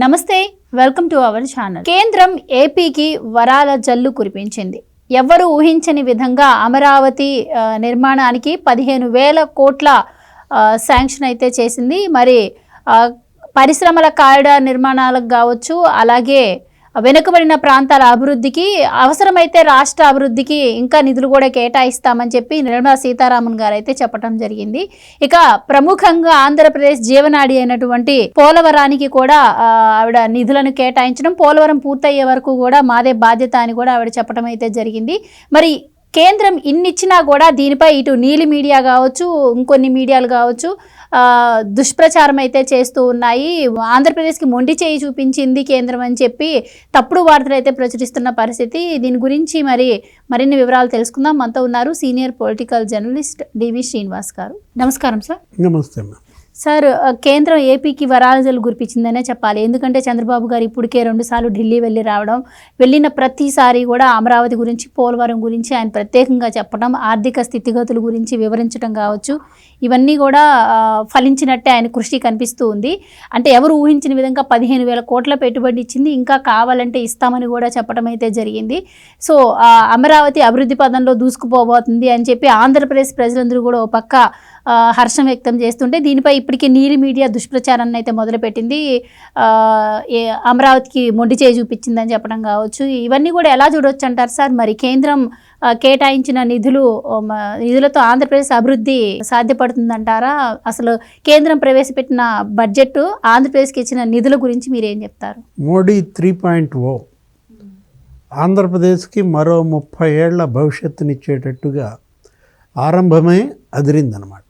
నమస్తే welcome to our channel. కేంద్రం ఏపీకి వరాల జల్లు కురిపించింది. ఎవ్వరూ ఊహించని విధంగా అమరావతి నిర్మాణానికి పదిహేను వేల కోట్ల శాంక్షన్ అయితే చేసింది. మరి పరిశ్రమల కారిడార్ నిర్మాణాలకు కావచ్చు అలాగే వెనుకబడిన ప్రాంతాల అభివృద్ధికి అవసరమైతే రాష్ట్ర అభివృద్ధికి ఇంకా నిధులు కూడా కేటాయిస్తామని చెప్పి నిర్మలా సీతారామన్ గారు అయితే చెప్పడం జరిగింది. ఇక ప్రముఖంగా ఆంధ్రప్రదేశ్ జీవనాడి అయినటువంటి పోలవరానికి కూడా ఆవిడ నిధులను కేటాయించడం పోలవరం పూర్తయ్యే వరకు కూడా మాదే బాధ్యత అని కూడా ఆవిడ చెప్పడం అయితే జరిగింది. మరి కేంద్రం ఇన్నిచ్చినా కూడా దీనిపై ఇటు నీలి మీడియా కావచ్చు ఇంకొన్ని మీడియాలు కావచ్చు దుష్ప్రచారం అయితే చేస్తూ ఉన్నాయి. ఆంధ్రప్రదేశ్కి మొండి చేయి చూపించింది కేంద్రం అని చెప్పి తప్పుడు వార్తలు అయితే ప్రచురిస్తున్న పరిస్థితి. దీని గురించి మరి మరిన్ని వివరాలు తెలుసుకుందాం. మనతో ఉన్నారు senior political journalist D V Srinivas గారు. నమస్కారం సార్. నమస్తే సార్ కేంద్రం ఏపీకి వరాలజలు గురిపించిందనే చెప్పాలి. ఎందుకంటే చంద్రబాబు గారు ఇప్పటికే రెండుసార్లు ఢిల్లీ వెళ్ళి రావడం వెళ్ళిన ప్రతిసారి కూడా అమరావతి గురించి పోలవరం గురించి ఆయన ప్రత్యేకంగా చెప్పడం ఆర్థిక స్థితిగతుల గురించి వివరించడం కావచ్చు. ఇవన్నీ కూడా ఫలించినట్టే ఆయన కృషి కనిపిస్తూ ఉంది. అంటే ఎవరు ఊహించిన విధంగా పదిహేను వేల కోట్ల పెట్టుబడి ఇచ్చింది ఇంకా కావాలంటే ఇస్తామని కూడా చెప్పడం అయితే జరిగింది. సో అమరావతి అభివృద్ధి పదంలో దూసుకుపోబోతుంది అని చెప్పి ఆంధ్రప్రదేశ్ ప్రజలందరూ కూడా ఓ పక్క హర్షం వ్యక్తం చేస్తుంటే దీనిపై ఇప్పటికే నీలి మీడియా దుష్ప్రచారాన్ని అయితే మొదలుపెట్టింది. ఏ- అమరావతికి మొండి చేయి చూపించిందని చెప్పడం కావచ్చు. ఇవన్నీ కూడా ఎలా చూడవచ్చు అంటారు సార్? మరి కేంద్రం కేటాయించిన నిధులు నిధులతో ఆంధ్రప్రదేశ్ అభివృద్ధి సాధ్యపడుతుందంటారా? అసలు కేంద్రం ప్రవేశపెట్టిన బడ్జెట్ ఆంధ్రప్రదేశ్కి ఇచ్చిన నిధుల గురించి మీరు ఏం చెప్తారు? Modi three point O. ఆంధ్రప్రదేశ్కి మరో ముప్పై ఏళ్ళ భవిష్యత్తునిచ్చేటట్టుగా ఆరంభమే అదిరిందనమాట.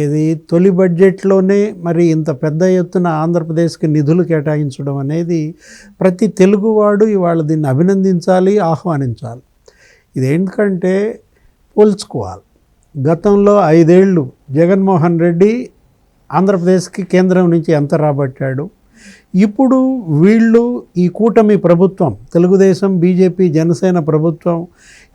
ఏది? తొలి బడ్జెట్లోనే మరి ఇంత పెద్ద ఎత్తున ఆంధ్రప్రదేశ్కి నిధులు కేటాయించడం అనేది ప్రతి తెలుగువాడు ఇవాళ దీన్ని అభినందించాలి ఆహ్వానించాలి. ఇది ఎందుకంటే పోల్చుకోవాలి. గతంలో ఐదేళ్ళు జగన్మోహన్ రెడ్డి ఆంధ్రప్రదేశ్కి కేంద్రం నుంచి ఎంత రాబట్టాడు? ఇప్పుడు వీళ్ళు ఈ కూటమి ప్రభుత్వం తెలుగుదేశం బీజేపీ జనసేన ప్రభుత్వం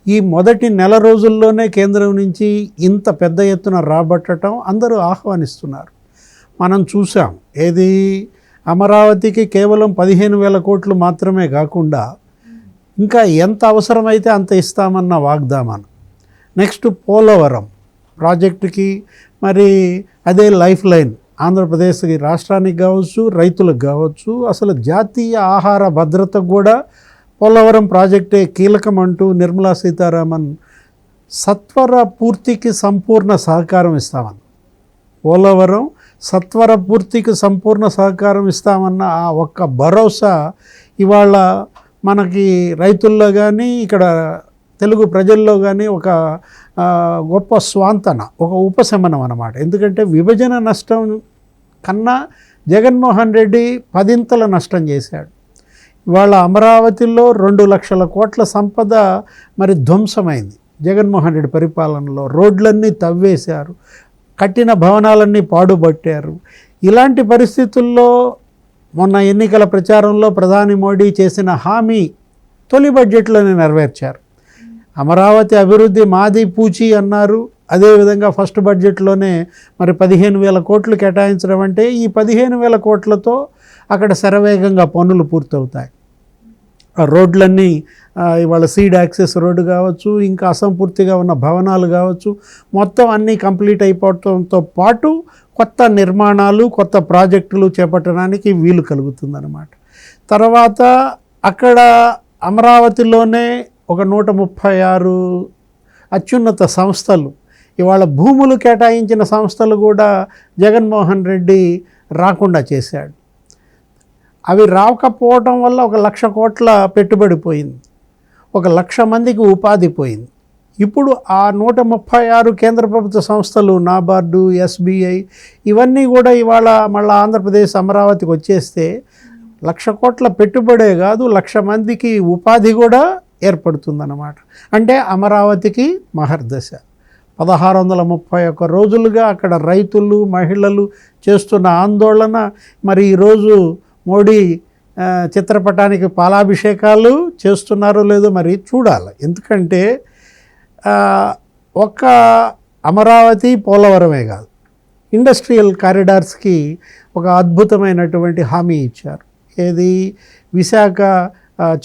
ఈ మొదటి నెల రోజుల్లోనే కేంద్రం నుంచి ఇంత పెద్ద ఎత్తున రాబట్టడం అందరూ ఆహ్వానిస్తున్నారు. మనం చూసాం ఏది అమరావతికి కేవలం పదిహేను వేల కోట్లు మాత్రమే కాకుండా ఇంకా ఎంత అవసరమైతే అంత ఇస్తామన్న వాగ్దానం. నెక్స్ట్ పోలవరం ప్రాజెక్టుకి మరి అదే లైఫ్ లైన్ ఆంధ్రప్రదేశ్కి రాష్ట్రానికి కావచ్చు రైతులకు కావచ్చు అసలు జాతీయ ఆహార భద్రతకు కూడా పోలవరం ప్రాజెక్టే కీలకమంటూ నిర్మలా సీతారామన్ సత్వర పూర్తికి సంపూర్ణ సహకారం ఇస్తామని పోలవరం సత్వర పూర్తికి సంపూర్ణ సహకారం ఇస్తామన్న ఆ ఒక్క భరోసా ఇవాళ మనకి రైతుల్లో కానీ ఇక్కడ తెలుగు ప్రజల్లో కానీ ఒక గొప్ప స్వాంతన ఒక ఉపశమనం అన్నమాట. ఎందుకంటే విభజన నష్టం కన్నా జగన్మోహన్ రెడ్డి పదింతల నష్టం చేశాడు. వాళ్ళ అమరావతిలో రెండు లక్షల కోట్ల సంపద మరి ధ్వంసమైంది. జగన్మోహన్ రెడ్డి పరిపాలనలో రోడ్లన్నీ తవ్వేశారు కట్టిన భవనాలన్నీ పాడుబట్టారు. ఇలాంటి పరిస్థితుల్లో మొన్న ఎన్నికల ప్రచారంలో ప్రధాని మోడీ చేసిన హామీ తొలి బడ్జెట్లోనే నెరవేర్చారు. అమరావతి అభివృద్ధి మాది పూచి అన్నారు. అదేవిధంగా ఫస్ట్ బడ్జెట్లోనే మరి పదిహేను వేల కోట్లు కేటాయించడం అంటే ఈ పదిహేను వేల కోట్లతో అక్కడ శరవేగంగా పనులు పూర్తవుతాయి. రోడ్లన్నీ ఇవాళ సీడ్ యాక్సెస్ రోడ్డు కావచ్చు ఇంకా అసంపూర్తిగా ఉన్న భవనాలు కావచ్చు మొత్తం అన్నీ కంప్లీట్ అయిపోవడంతో పాటు కొత్త నిర్మాణాలు కొత్త ప్రాజెక్టులు చేపట్టడానికి వీలు కలుగుతుందన్నమాట. తర్వాత అక్కడ అమరావతిలోనే ఒక నూట ముప్పై ఆరు అత్యున్నత సంస్థలు ఇవాళ భూములు కేటాయించిన సంస్థలు కూడా జగన్మోహన్ రెడ్డి రాకుండా చేశాడు. అవి రాకపోవడం వల్ల ఒక లక్ష కోట్ల పెట్టుబడి పోయింది. ఒక లక్ష మందికి ఉపాధి పోయింది. ఇప్పుడు ఆ నూట ముప్పై ఆరు కేంద్ర ప్రభుత్వ సంస్థలు నాబార్డు ఎస్బీఐ ఇవన్నీ కూడా ఇవాళ మళ్ళీ ఆంధ్రప్రదేశ్ అమరావతికి వచ్చేస్తే లక్ష కోట్ల పెట్టుబడే కాదు లక్ష మందికి ఉపాధి కూడా ఏర్పడుతుందన్నమాట. అంటే అమరావతికి మహర్దశ పదహారు వందల ముప్పై ఒక్క రోజులుగా అక్కడ రైతులు మహిళలు చేస్తున్న ఆందోళన మరి ఈరోజు మోడీ చిత్రపటానికి పాలాభిషేకాలు చేస్తున్నారో లేదో మరి చూడాలి. ఎందుకంటే ఒక్క అమరావతి పోలవరమే కాదు ఇండస్ట్రియల్ కారిడార్స్కి ఒక అద్భుతమైనటువంటి హామీ ఇచ్చారు. ఏది? విశాఖ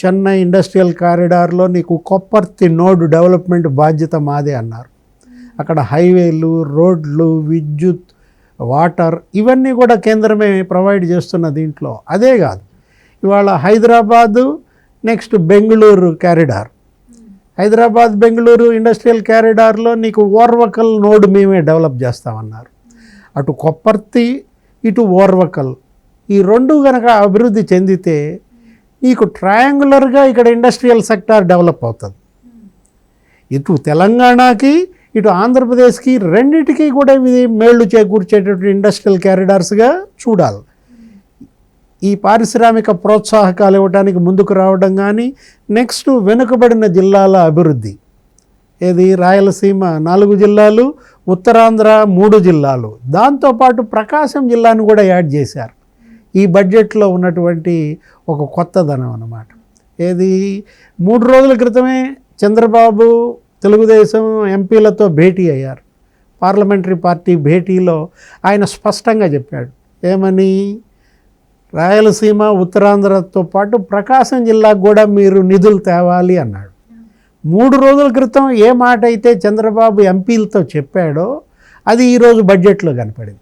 చెన్నై ఇండస్ట్రియల్ కారిడార్లో నీకు కొప్పర్తి నోడ్ డెవలప్మెంట్ బాధ్యత మాదే అన్నారు. అక్కడ హైవేలు రోడ్లు విద్యుత్ వాటర్ ఇవన్నీ కూడా కేంద్రమే ప్రొవైడ్ చేస్తున్న దీంట్లో. అదే కాదు ఇవాళ Hyderabad next Bengaluru corridor Hyderabad Bengaluru industrial క్యారిడార్లో నీకు ఓర్వకల్ నోడ్ మేమే డెవలప్ చేస్తామన్నారు. అటు కొప్పర్తి ఇటు ఓర్వకల్. ఈ రెండు గనక అభివృద్ధి చెందితే నీకు ట్రయాంగులర్గా ఇక్కడ ఇండస్ట్రియల్ సెక్టార్ డెవలప్ అవుతుంది. ఇటు తెలంగాణకి ఇటు ఆంధ్రప్రదేశ్కి రెండింటికి కూడా ఇది మేళ్ళు చేకూర్చేటటువంటి ఇండస్ట్రియల్ క్యారిడార్స్గా చూడాలి. ఈ పారిశ్రామిక ప్రోత్సాహకాలు ఇవ్వడానికి ముందుకు రావడం కానీ నెక్స్ట్ వెనుకబడిన జిల్లాల అభివృద్ధి. ఏది? రాయలసీమ నాలుగు జిల్లాలు ఉత్తరాంధ్ర మూడు జిల్లాలు. దాంతోపాటు ప్రకాశం జిల్లాను కూడా యాడ్ చేశారు. ఈ బడ్జెట్లో ఉన్నటువంటి ఒక కొత్తదనం అన్నమాట. ఏది? మూడు రోజుల క్రితమే చంద్రబాబు తెలుగుదేశం ఎంపీలతో భేటీ అయ్యారు. పార్లమెంటరీ పార్టీ భేటీలో ఆయన స్పష్టంగా చెప్పాడు. ఏమని? రాయలసీమ ఉత్తరాంధ్రతో పాటు ప్రకాశం జిల్లాకు కూడా మీరు నిధులు తేవాలి అన్నాడు. మూడు రోజుల క్రితం ఏ మాట అయితే చంద్రబాబు ఎంపీలతో చెప్పాడో అది ఈరోజు బడ్జెట్లో కనపడింది.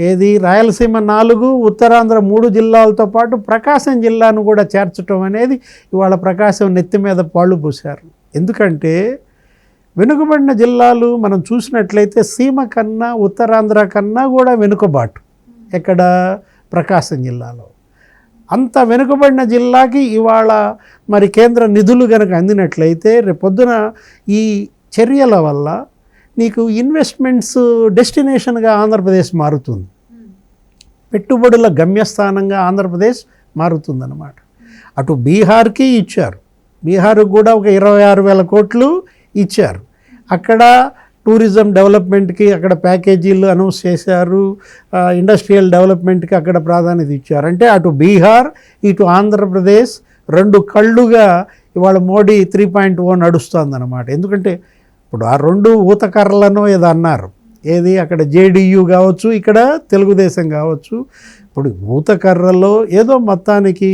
ఏది? రాయలసీమ నాలుగు ఉత్తరాంధ్ర మూడు జిల్లాలతో పాటు ప్రకాశం జిల్లాను కూడా చేర్చడం అనేది ఇవాళ ప్రకాశం నెత్తి మీద పాళ్ళు పూశారు. ఎందుకంటే వెనుకబడిన జిల్లాలు మనం చూసినట్లయితే సీమ కన్నా ఉత్తరాంధ్ర కన్నా కూడా వెనుకబాటు ఎక్కడ? ప్రకాశం జిల్లాలో. అంత వెనుకబడిన జిల్లాకి ఇవాళ మరి కేంద్ర నిధులు కనుక అందినట్లయితే రేపొద్దున ఈ చర్యల వల్ల నీకు ఇన్వెస్ట్మెంట్స్ డెస్టినేషన్గా ఆంధ్రప్రదేశ్ మారుతుంది. పెట్టుబడుల గమ్యస్థానంగా ఆంధ్రప్రదేశ్ మారుతుందన్నమాట. అటు బీహార్కి ఇచ్చారు. బీహార్కు కూడా ఒక ఇరవై ఆరు వేల కోట్లు ఇచ్చారు. అక్కడ టూరిజం డెవలప్మెంట్కి అక్కడ ప్యాకేజీలు అనౌన్స్ చేశారు. ఇండస్ట్రియల్ డెవలప్మెంట్కి అక్కడ ప్రాధాన్యత ఇచ్చారు. అంటే అటు బీహార్ ఇటు ఆంధ్రప్రదేశ్ రెండు కళ్ళుగా ఇవాళ మోడీ త్రీ పాయింట్ ఓ నడుస్తుందన్నమాట. ఎందుకంటే ఇప్పుడు ఆ రెండు ఊతకర్రలను ఏదో అన్నారు. ఏది అక్కడ జేడీయూ కావచ్చు ఇక్కడ తెలుగుదేశం కావచ్చు. ఇప్పుడు ఊతకర్రలో ఏదో మొత్తానికి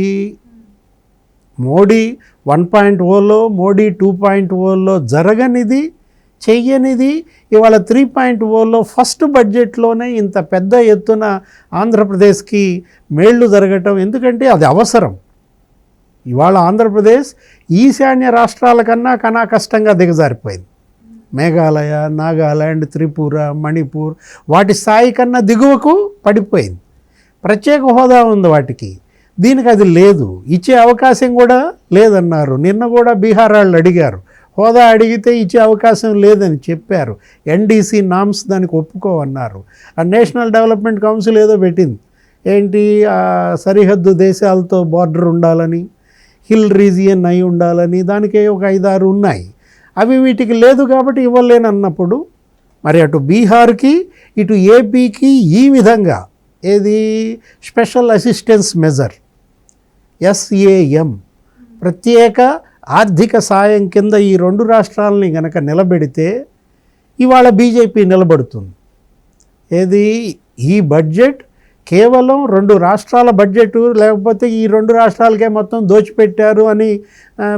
మోడీ వన్ పాయింట్ ఓలో మోడీ టూ పాయింట్ ఓలో జరగనిది చెయ్యనిది ఇవాళ త్రీ పాయింట్ ఓలో ఫస్ట్ బడ్జెట్లోనే ఇంత పెద్ద ఎత్తున ఆంధ్రప్రదేశ్కి మేళ్ళు జరగటం ఎందుకంటే అది అవసరం. ఇవాళ ఆంధ్రప్రదేశ్ ఈశాన్య రాష్ట్రాల కన్నా కనా కష్టంగా దిగజారిపోయింది. మేఘాలయ నాగాలాండ్ త్రిపుర మణిపూర్ వాటి స్థాయి కన్నా దిగువకు పడిపోయింది. ప్రత్యేక హోదా ఉంది వాటికి. దీనికి అది లేదు. ఇచ్చే అవకాశం కూడా లేదన్నారు. నిన్న కూడా బీహార్ వాళ్ళు అడిగారు. హోదా అడిగితే ఇచ్చే అవకాశం లేదని చెప్పారు. ఎన్డీసీ నామ్స్ దానికి ఒప్పుకోవన్నారు. ఆ నేషనల్ డెవలప్మెంట్ కౌన్సిల్ ఏదో పెట్టింది. ఏంటి? ఆ సరిహద్దు దేశాలతో బార్డర్ ఉండాలని హిల్ రీజియన్ అయి ఉండాలని దానికే ఒక ఐదారు ఉన్నాయి. అవి వీటికి లేదు కాబట్టి ఇవ్వలేనన్నప్పుడు మరి అటు బీహార్కి ఇటు ఏపీకి ఈ విధంగా ఏది? Special assistance measure. ఎస్ఏఎం ప్రత్యేక ఆర్థిక సాయం కింద ఈ రెండు రాష్ట్రాలని గనక నిలబెడితే ఇవాళ బీజేపీ నిలబడుతుంది. ఏది? ఈ బడ్జెట్ కేవలం రెండు రాష్ట్రాల బడ్జెట్ లేకపోతే ఈ రెండు రాష్ట్రాలకే మొత్తం దోచిపెట్టారు అని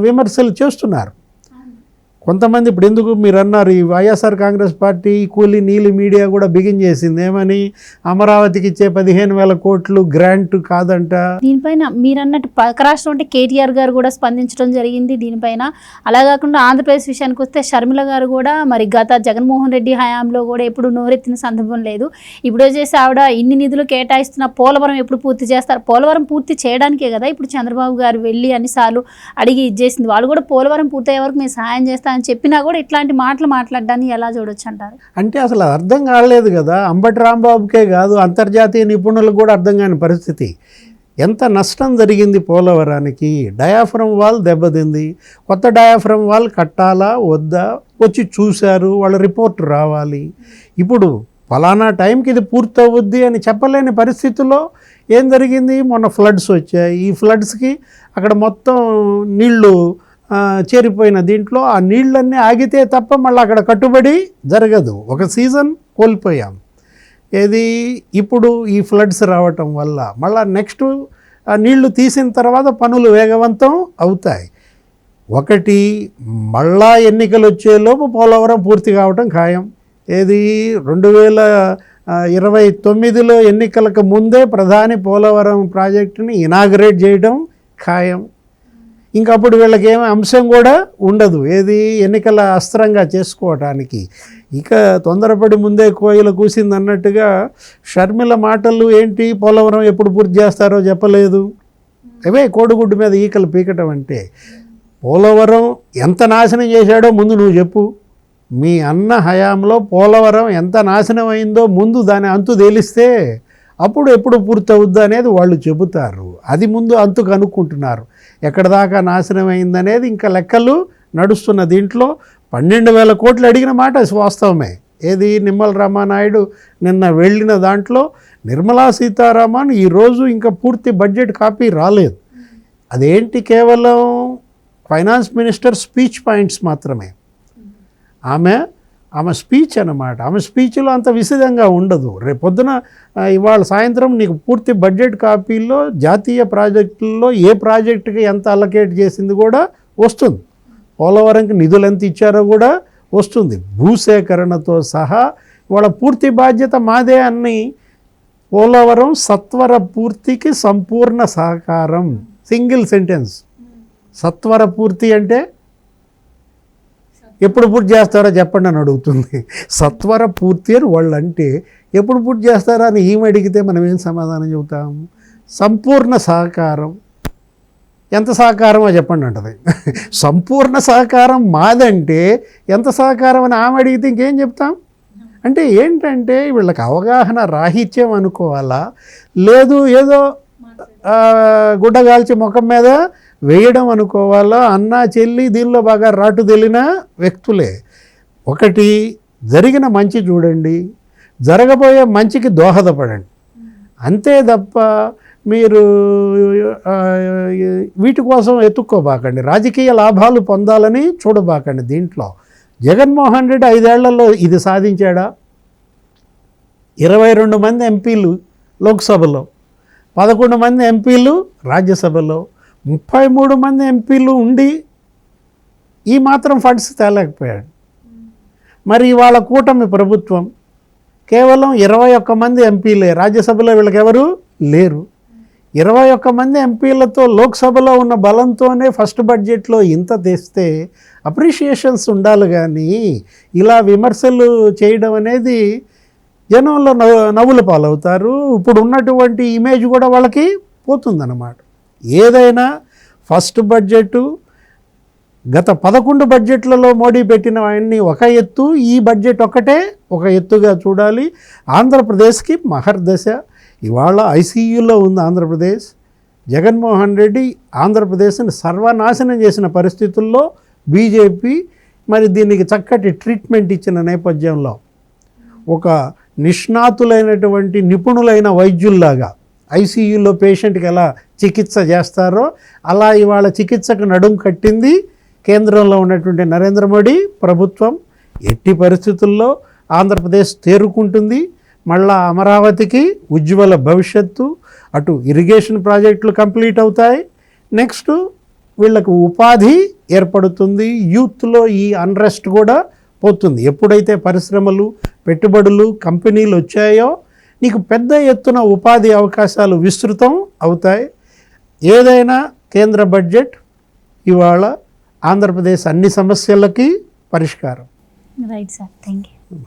విమర్శలు చేస్తున్నారు. కొంతమంది ఇప్పుడు ఎందుకు మీరు అన్నారు ఈ వైఎస్ఆర్ కాంగ్రెస్ పార్టీ కూలీ నీలి మీడియా కూడా బిగిన్ చేసింది. ఏమని? అమరావతికి ఇచ్చే పదిహేను వేల కోట్లు గ్రాంట్ కాదంట. దీనిపైన మీరు అన్నట్టు పక్క రాష్ట్రం అంటే కేటీఆర్ గారు కూడా స్పందించడం జరిగింది దీనిపైన. అలా కాకుండా ఆంధ్రప్రదేశ్ విషయానికి వస్తే షర్మిల గారు కూడా మరి గత జగన్మోహన్ రెడ్డి హయాంలో కూడా ఎప్పుడు నోరెత్తిన సందర్భం లేదు. ఇప్పుడు వచ్చేసి ఆవిడ ఇన్ని నిధులు కేటాయిస్తున్న పోలవరం ఎప్పుడు పూర్తి చేస్తారు? పోలవరం పూర్తి చేయడానికే కదా ఇప్పుడు చంద్రబాబు గారు వెళ్ళి అన్నిసార్లు అడిగి ఇచ్చేసింది వాళ్ళు కూడా పోలవరం పూర్తయ్యే వరకు మేము సహాయం అని చెప్పినా కూడా ఇట్లాంటి మాటలు మాట్లాడడాన్ని ఎలా చూడొచ్చు అంటారు? అంటే అసలు అర్థం కాలేదు కదా. అంబటి రాంబాబుకే కాదు అంతర్జాతీయ నిపుణులకు కూడా అర్థం కాని పరిస్థితి. ఎంత నష్టం జరిగింది పోలవరానికి. డయాఫ్రమ్ వాల్ దెబ్బతింది. కొత్త డయాఫ్రమ్ వాల్ కట్టాలా వద్దా? వచ్చి చూశారు వాళ్ళ రిపోర్ట్ రావాలి. ఇప్పుడు ఫలానా టైంకి ఇది పూర్తవుద్ది అని చెప్పలేని పరిస్థితుల్లో ఏం జరిగింది? మొన్న ఫ్లడ్స్ వచ్చాయి. ఈ ఫ్లడ్స్కి అక్కడ మొత్తం నీళ్ళు చేరిపోయిన దీంట్లో ఆ నీళ్ళన్నీ ఆగితే తప్ప మళ్ళీ అక్కడ కట్టుబడి జరగదు. ఒక సీజన్ కోల్పోయాం. ఏది ఇప్పుడు ఈ ఫ్లడ్స్ రావటం వల్ల మళ్ళీ నెక్స్ట్ ఆ నీళ్ళు తీసిన తర్వాత పనులు వేగవంతం అవుతాయి. ఒకటి మళ్ళా ఎన్నికలు వచ్చేలోపు పోలవరం పూర్తి కావటం ఖాయం. ఏది రెండు వేల ఇరవై తొమ్మిదిలో ఎన్నికలకు ముందే ప్రధాని పోలవరం ప్రాజెక్టుని ఇనాగరేట్ చేయడం ఖాయం. ఇంకా అప్పుడు వీళ్ళకి ఏమి అంశం కూడా ఉండదు. ఏది ఎన్నికల అస్త్రంగా చేసుకోవటానికి. ఇక తొందరపడి ముందే కోయిల కూసింది అన్నట్టుగా షర్మిల మాటలు ఏంటి పోలవరం ఎప్పుడు పూర్తి చేస్తారో చెప్పలేదు. అవే కోడిగుడ్డు మీద ఈకలు పీకటం అంటే పోలవరం ఎంత నాశనం చేశాడో ముందు నువ్వు చెప్పు. మీ అన్న హయాంలో పోలవరం ఎంత నాశనం అయిందో ముందు దాని అంతు తేలిస్తే అప్పుడు ఎప్పుడు పూర్తవుద్ది అనేది వాళ్ళు చెబుతారు. అది ముందు అంతు కనుక్కుంటున్నారు. ఎక్కడ దాకా నాశనం అయిందనేది ఇంకా లెక్కలు నడుస్తున్న దీంట్లో పన్నెండు వేల కోట్లు అడిగిన మాట వాస్తవమే. ఏది? నిమ్మల రామానాయుడు నిన్న వెళ్ళిన దాంట్లో నిర్మలా సీతారామన్ ఈరోజు ఇంకా పూర్తి బడ్జెట్ కాపీ రాలేదు. అదేంటి కేవలం ఫైనాన్స్ మినిస్టర్ స్పీచ్ పాయింట్స్ మాత్రమే. ఆమె ఆమె స్పీచ్ అన్నమాట. ఆమె స్పీచ్లో అంత విశదంగా ఉండదు. రేపు పొద్దున ఇవాళ సాయంత్రం నీకు పూర్తి బడ్జెట్ కాపీలో జాతీయ ప్రాజెక్టుల్లో ఏ ప్రాజెక్టుకి ఎంత అలకేట్ చేసింది కూడా వస్తుంది. పోలవరంకి నిధులు ఎంత ఇచ్చారో కూడా వస్తుంది. భూసేకరణతో సహా ఇవాళ పూర్తి బాధ్యత మాదే అన్ని పోలవరం సత్వర పూర్తికి సంపూర్ణ సహకారం. Single sentence. సత్వర పూర్తి అంటే ఎప్పుడు పూర్తి చేస్తారో చెప్పండి అని అడుగుతుంది. సత్వర పూర్తి అని వాళ్ళు అంటే ఎప్పుడు పూర్తి చేస్తారా అని ఏమి అడిగితే మనం ఏం సమాధానం చెబుతాం? సంపూర్ణ సహకారం ఎంత సహకారమో చెప్పండి అంటది. సంపూర్ణ సహకారం మాదంటే ఎంత సహకారం అని ఆమె అడిగితే ఇంకేం చెప్తాం? అంటే ఏంటంటే వీళ్ళకి అవగాహన రాహిత్యం అనుకోవాలా? లేదు ఏదో ఆ, గుడ్డగాల్చి ముఖం మీద వేయడం అనుకోవాలా? అన్న చెల్లి దీనిలో బాగా రాటు తెలిన వ్యక్తులే. ఒకటి జరిగిన మంచి చూడండి. జరగబోయే మంచికి దోహదపడండి. అంతే తప్ప మీరు వీటి కోసం ఎత్తుక్కోబాకండి. రాజకీయ లాభాలు పొందాలని చూడబాకండి దీంట్లో. జగన్మోహన్ రెడ్డి ఐదేళ్ళలో ఇది సాధించాడా? ఇరవై రెండు మంది ఎంపీలు లోక్సభలో పదకొండు మంది ఎంపీలు రాజ్యసభలో ముప్పై మూడు మంది ఎంపీలు ఉండి ఈ మాత్రం ఫండ్స్ తేలేకపోయాడు. మరి ఇవాళ కూటమి ప్రభుత్వం కేవలం ఇరవై ఒక్క మంది ఎంపీలే. రాజ్యసభలో వీళ్ళకెవరు లేరు. ఇరవై ఒక్క మంది ఎంపీలతో లోక్సభలో ఉన్న బలంతోనే ఫస్ట్ బడ్జెట్లో ఇంత తెస్తే అప్రిషియేషన్స్ ఉండాలి కానీ ఇలా విమర్శలు చేయడం అనేది జనంలో నవ్వుల పాలవుతారు. ఇప్పుడు ఉన్నటువంటి ఇమేజ్ కూడా వాళ్ళకి పోతుందన్నమాట. ఏదైనా ఫస్ట్ బడ్జెట్ గత పదకొండు బడ్జెట్లలో మోడీ పెట్టిన అన్ని ఒక ఎత్తు ఈ బడ్జెట్ ఒకటే ఒక ఎత్తుగా చూడాలి. ఆంధ్రప్రదేశ్కి మహర్దశ ఇవాళ ఐసీయూలో ఉంది ఆంధ్రప్రదేశ్. జగన్మోహన్ రెడ్డి ఆంధ్రప్రదేశ్ని సర్వనాశనం చేసిన పరిస్థితుల్లో బీజేపీ మరి దీనికి చక్కటి ట్రీట్మెంట్ ఇచ్చిన నేపథ్యంలో ఒక నిష్ణాతులైనటువంటి నిపుణులైన వైద్యుల్లాగా ఐసీయూలో పేషెంట్కి ఎలా చికిత్స చేస్తారో అలా ఇవాళ చికిత్సకు నడుం కట్టింది కేంద్రంలో ఉన్నటువంటి నరేంద్ర మోడీ. ప్రభుత్వం ఎట్టి పరిస్థితుల్లో ఆంధ్రప్రదేశ్ తేరుకుంటుంది. మళ్ళా అమరావతికి ఉజ్వల భవిష్యత్తు అటు ఇరిగేషన్ ప్రాజెక్టులు కంప్లీట్ అవుతాయి. నెక్స్ట్ వీళ్ళకు ఉపాధి ఏర్పడుతుంది. యూత్లో ఈ అన్రెస్ట్ కూడా పోతుంది. ఎప్పుడైతే పరిశ్రమలు పెట్టుబడులు కంపెనీలు వచ్చాయో నీకు పెద్ద ఎత్తున ఉపాధి అవకాశాలు విస్తృతం అవుతాయి. ఏదైనా కేంద్ర బడ్జెట్ ఇవాళ ఆంధ్రప్రదేశ్ అన్ని సమస్యలకి పరిష్కారం. Right sir thank you